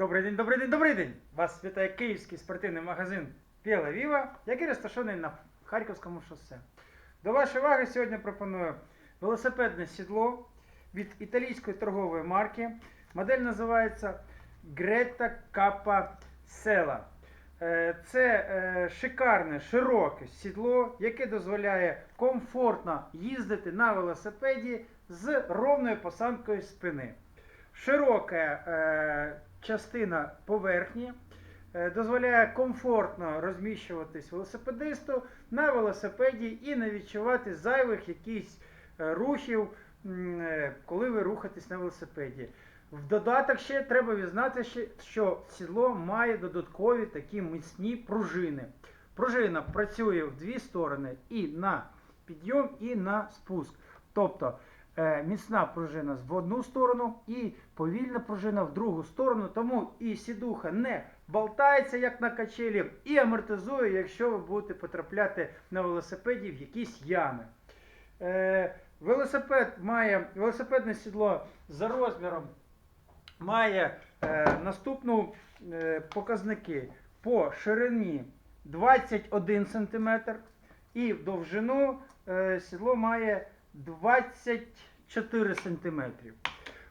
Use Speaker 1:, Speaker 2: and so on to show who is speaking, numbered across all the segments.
Speaker 1: Добрий день, добрий день, добрий день! Вас вітає київський спортивний магазин Піла Віва, який розташований на Харківському шосе. До вашої уваги сьогодні пропоную велосипедне сідло від італійської торгової марки. Модель називається Greta Kappa Sella. Е, Це е, шикарне, широке сідло, яке дозволяє комфортно їздити на велосипеді з ровною посадкою спини. Широка е, частина поверхні е, дозволяє комфортно розміщуватись велосипедисту на велосипеді і не відчувати зайвих якихось е, рухів, е, коли ви рухаєтесь на велосипеді. В додаток ще треба відзнати, що сідло має додаткові такі міцні пружини. Пружина працює в дві сторони і на підйом, і на спуск. Тобто міцна пружина в одну сторону і повільна пружина в другу сторону. Тому і сідуха не болтається, як на качелі, і амортизує, якщо ви будете потрапляти на велосипеді в якісь ями. Е, велосипед має велосипедне сідло за розміром має е, наступну е, показники по ширині 21 см і довжину е, сідло має 24 см.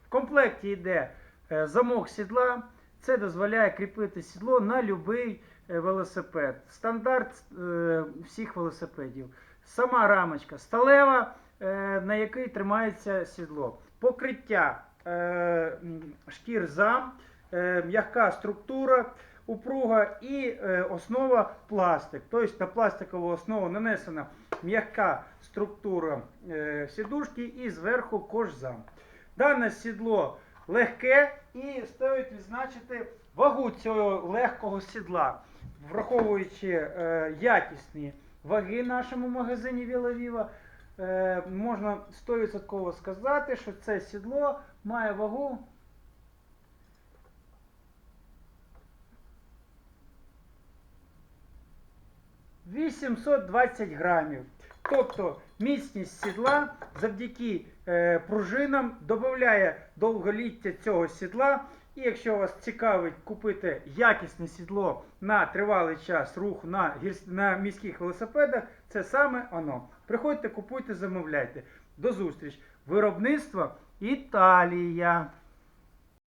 Speaker 1: В комплекті йде е, замок сідла. Це дозволяє кріпити сідло на будь-який велосипед. Стандарт е, всіх велосипедів. Сама рамочка сталева, е, на якій тримається сідло. Покриття е, шкір зам, е, м'яка структура, упруга і е, основа пластик. Тобто на пластикову основу нанесена м'яка структура е, сідушки і зверху кожзам. Дане сідло легке і стоїть відзначити вагу цього легкого сідла, враховуючи е, якісні ваги в нашому магазині Вілавіва. Е, можна 100% сказати, що це сідло має вагу. «820 грамів. Тобто міцність сідла завдяки е, пружинам додає довголіття цього сідла. І якщо вас цікавить купити якісне сідло на тривалий час руху на, гірс- на міських велосипедах, це саме воно. Приходьте, купуйте, замовляйте. До зустріч! Виробництво Італія.